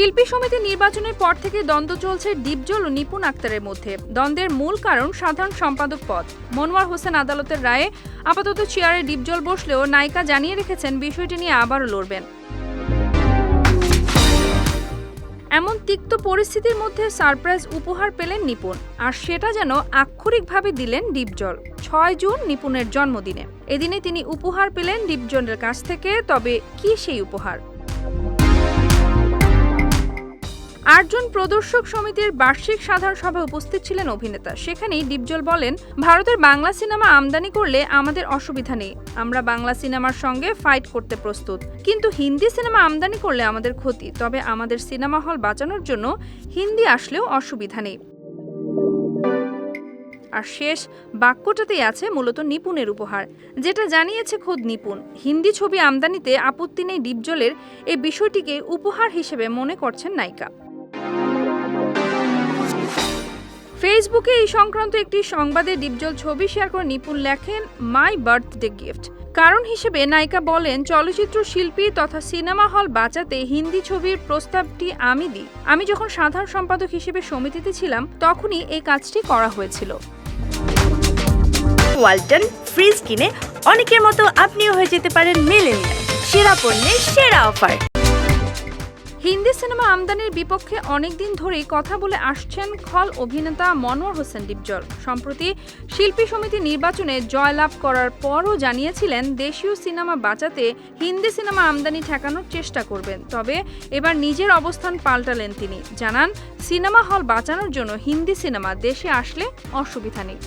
শিল্পী সমিতি নির্বাচনের পর থেকে দ্বন্দ্ব চলছে ডিপজল ও নিপুণ আক্তারের মধ্যে। দ্বন্দ্বের মূল কারণ সাধারণ সম্পাদক পদ। মনোয়ার হোসেন আদালতের রায়ে আপাতত চেয়ারে ডিপজল বসলেও নায়িকা জানিয়ে রেখেছেন, বিষয়টি নিয়ে আবারও লড়বেন। এমন তিক্ত পরিস্থিতির মধ্যে সারপ্রাইজ উপহার পেলেন নিপুণ, আর সেটা যেন আক্ষরিকভাবে দিলেন ডিপজল। ছয় জুন নিপুণের জন্মদিনে। এদিনে তিনি উপহার পেলেন ডিপজলের কাছ থেকে, তবে কি সেই উপহার? আটজন প্রদর্শক সমিতির বার্ষিক সাধারণ সভায় উপস্থিত ছিলেন অভিনেতা। সেখানেই ডিপজল বলেন, ভারতের বাংলা সিনেমা আমদানি করলে আমাদের অসুবিধা নেই। আমরা বাংলা সিনেমার সঙ্গে ফাইট করতে প্রস্তুত। কিন্তু হিন্দি সিনেমা আমদানি করলে আমাদের ক্ষতি। তবে আমাদের সিনেমা হল বাঁচানোর জন্য হিন্দি আসলেও অসুবিধা নেই। আর শেষ বাক্যটাতেই আছে মূলত নিপুণের উপহার। যেটা জানিয়েছে খোদ নিপুণ, হিন্দি ছবি আমদানিতে আপত্তি নেই ডিপজলের এই বিষয়টিকে উপহার হিসেবে মনে করছেন নায়িকা। ফেসবুকে এই সংক্রান্ত একটি সংবাদে ডিপজল ছবি শেয়ার করে নিপুণ লেখেন, মাই বার্থডে গিফট। কারণ হিসেবে নায়িকা বলেন, চলচ্চিত্র শিল্পী তথা সিনেমা হল বাঁচাতে হিন্দি ছবির প্রস্তাবটি আমি দিই। আমি যখন সাধারণ সম্পাদক হিসেবে সমিতিতে ছিলাম, তখনই এই কাজটি করা হয়েছিল। ওয়ালটন ফ্রিজ কিনে অনেকের মতো আপনিও হয়ে যেতে পারেন মেলেনিয়া সেরা পণ্যের সেরা অফার। হিন্দি সিনেমা আমদানির বিপক্ষে অনেকদিন ধরেই কথা বলে আসছেন খল অভিনেতা মনোয়ার হোসেন ডিপজল। সম্প্রতি শিল্পী সমিতি নির্বাচনে জয়লাভ করার পরও জানিয়েছিলেন, দেশীয় সিনেমা বাঁচাতে হিন্দি সিনেমা আমদানি ঠেকানোর চেষ্টা করবেন। তবে এবার নিজের অবস্থান পাল্টালেন তিনি। জানান, সিনেমা হল বাঁচানোর জন্য হিন্দি সিনেমা দেশে আসলে অসুবিধা নেই।